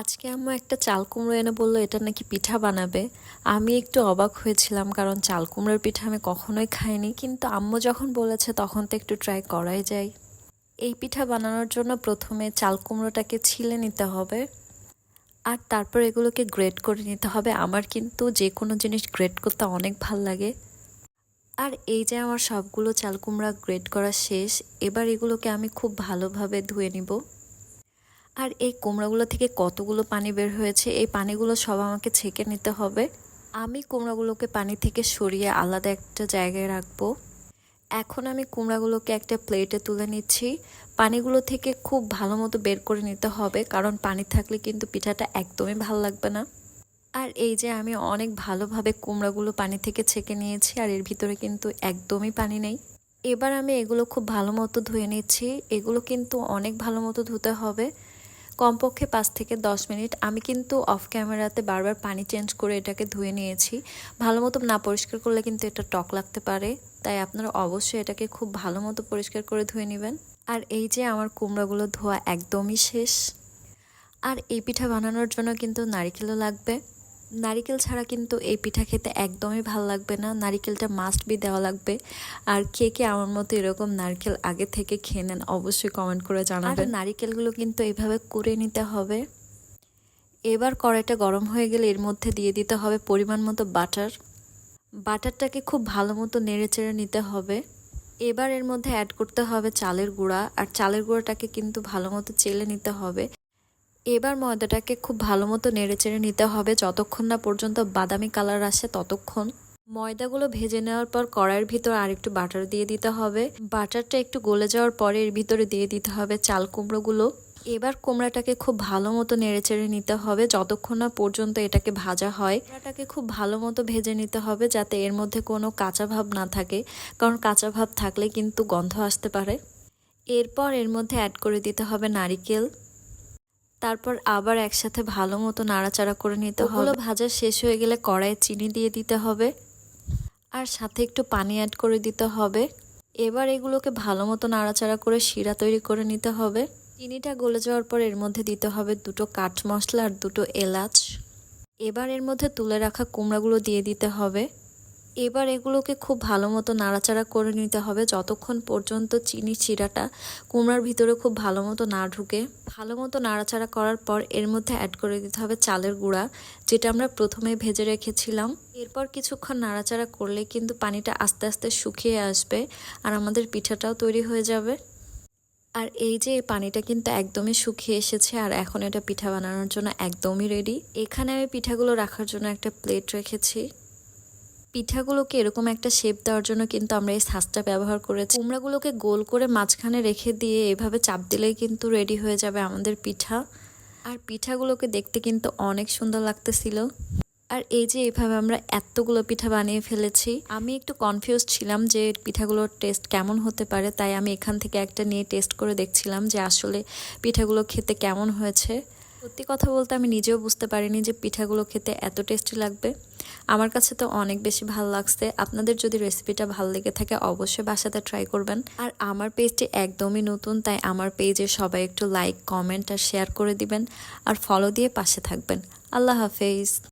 আজকে আম্মু একটা চাল কুমড়ো এনে বলল, এটা নাকি পিঠা বানাবে? আমি একটু অবাক হয়েছিলাম, কারণ চাল কুমড়োর পিঠা আমি কখনোই খাইনি, কিন্তু আম্মু যখন বলেছে তখন তো একটু ট্রাই করাই যায়। এই পিঠা বানানোর জন্য প্রথমে চাল কুমড়োটাকে ছিলে নিতে হবে, আর তারপর এগুলোকে গ্রেড করে নিতে হবে। আমার কিন্তু যে কোনো জিনিস গ্রেড করতে অনেক ভালো লাগে। আর এই যে আমার সবগুলো চাল কুমড়া গ্রেড করা শেষ, এবার এগুলোকে আমি খুব ভালোভাবে ধুয়ে নিব। আর এই কুমড়াগুলো থেকে কতগুলো পানি বের হয়েছে? এই পানিগুলো সব আমাকে ছেঁকে নিতে হবে। আমি কুমড়াগুলোকে পানি থেকে সরিয়ে আলাদা একটা জায়গায় রাখব। এখন আমি কুমড়াগুলোকে একটা প্লেটে তুলে নিচ্ছি। পানিগুলো থেকে খুব ভালো মতো বের করে নিতে হবে, কারণ পানি থাকলে কিন্তু পিঠাটা একদমই ভালো লাগবে না। আর এই যে আমি অনেক ভালোভাবে কুমড়াগুলো পানি থেকে ছেঁকে নিয়েছি, আর এর ভিতরে কিন্তু একদমই পানি নেই। এবার আমি এগুলো খুব ভালো মতো ধুয়ে নিচ্ছি। এগুলো কিন্তু অনেক ভালো মতো ধুতে হবে। কমপক্ষে পাঁচ থেকে দশ মিনিট। আমি কিন্তু অফ ক্যামেরাতে বারবার পানি চেঞ্জ করে এটাকে ধুয়ে নিয়েছি। ভালো মতো না পরিষ্কার করলে কিন্তু এটা টক লাগতে পারে। তাই আপনারা অবশ্যই এটাকে খুব ভালো মতো পরিষ্কার করে ধুয়ে নেবেন। আর এই যে আমার কুমড়োগুলো ধোয়া একদমই শেষ। আর এই পিঠা বানানোর জন্য কিন্তু নারিকেলও লাগবে। নারিকেল ছাড়া কিন্তু এই পিঠা খেতে একদমই ভালো লাগবে না। নারিকেলটা মাস্ট বি দেওয়া লাগবে। আর কে কে আমার মতো এরকম নারকেল আগে থেকে খেয়ে নেন, অবশ্যই কমেন্ট করে জানাবেন। নারিকেলগুলো কিন্তু এইভাবে করে নিতে হবে। এবার কড়াইটা গরম হয়ে গেলে এর মধ্যে দিয়ে দিতে হবে পরিমাণ মতো বাটার। বাটারটাকে খুব ভালো মতো নেড়ে চেড়ে নিতে হবে। এবার এর মধ্যে অ্যাড করতে হবে চালের গুঁড়া। আর চালের গুঁড়াটাকে কিন্তু ভালো মতো চেলে নিতে হবে। এবার ময়দাটাকে খুব ভালো মতো নেড়েচেড়ে নিতে হবে যতক্ষণ না পর্যন্ত বাদামি কালার আসে ততক্ষণ। ময়দাগুলো ভেজে নেওয়ার পর কড়াইয়ের ভিতর আরেকটু বাটার দিয়ে দিতে হবে। বাটারটা একটু গলে যাওয়ার পরে এর ভিতরে দিয়ে দিতে হবে চাল কুমড়োগুলো। এবার কুমড়াটাকে খুব ভালো মতো নেড়েচেড়ে নিতে হবে যতক্ষণ না পর্যন্ত এটাকে ভাজা হয়। কুমড়াটাকে খুব ভালো মতো ভেজে নিতে হবে যাতে এর মধ্যে কোনো কাঁচা ভাব না থাকে, কারণ কাঁচা ভাব থাকলে কিন্তু গন্ধ আসতে পারে। এরপর এর মধ্যে অ্যাড করে দিতে হবে নারিকেল। তারপর আবার একসাথে ভালো মতো নাড়াচাড়া করে নিতে হবে। ভাজা শেষ হয়ে গেলে কড়াইয়ে চিনি দিয়ে দিতে হবে। আর সাথে একটু পানি অ্যাড করে দিতে হবে। এবার এগুলোকে ভালো মতো নাড়াচাড়া করে শিরা তৈরি করে নিতে হবে। চিনিটা গলে যাওয়ার পর এর মধ্যে দিতে হবে দুটো কাঠ মশলা আর দুটো এলাচ। এবার এর মধ্যে তুলে রাখা কুমড়াগুলো দিয়ে দিতে হবে। এবার এগুলোকে খুব ভালো মতো নাড়াচাড়া করে নিতে হবে। যতক্ষণ পর্যন্ত চিনি চিরাটা কুমড়ার ভিতরে খুব ভালো মতো না ঢুকে, ভালো মতো নাড়াচাড়া করার পর এর মধ্যে অ্যাড করে দিতে হবে চালের গুঁড়া, যেটা আমরা প্রথমে ভেজে রেখেছিলাম। এরপর কিছুক্ষণ নাড়াচাড়া করলে কিন্তু পানিটা আস্তে আস্তে শুকিয়ে আসবে আর আমাদের পিঠাটাও তৈরি হয়ে যাবে। আর এই যে পানিটা কিন্তু একদমই শুকিয়ে এসেছে আর এখন এটা পিঠা বানানোর জন্য একদমই রেডি এখানে আমি পিঠাগুলো রাখার জন্য একটা প্লেট রেখেছি। পিঠাগুলোকে এরকম একটা শেপ দেওয়ার জন্য কিন্তু আমরা এই সাজটা ব্যবহার করেছি। কুমড়াগুলোকে গোল করে মাঝখানে রেখে দিয়ে এভাবে চাপ দিলেই কিন্তু রেডি হয়ে যাবে আমাদের পিঠা। আর পিঠাগুলোকে দেখতে কিন্তু অনেক সুন্দর লাগতেছিল। আর এই যে এভাবে আমরা এতগুলো পিঠা বানিয়ে ফেলেছি, আমি একটু কনফিউজ ছিলাম যে পিঠাগুলোর টেস্ট কেমন হতে পারে, তাই আমি এখান থেকে একটা নিয়ে টেস্ট করে দেখছিলাম যে আসলে পিঠাগুলো খেতে কেমন হয়েছে। সত্যি কথা বলতে আমি নিজেও বুঝতে পারিনি যে পিঠাগুলো খেতে এত টেস্টি লাগবে। আমার কাছে তো অনেক বেশি ভালো লাগছে। আপনাদের যদি রেসিপিটা ভালো লেগে থাকে, অবশ্যই বাসাতে ট্রাই করবেন। আর আমার পেজটি একদমই নতুন, তাই আমার পেজে সবাই একটু লাইক কমেন্ট আর শেয়ার করে দিবেন। আর ফলো দিয়ে পাশে থাকবেন। আল্লাহ হাফেজ।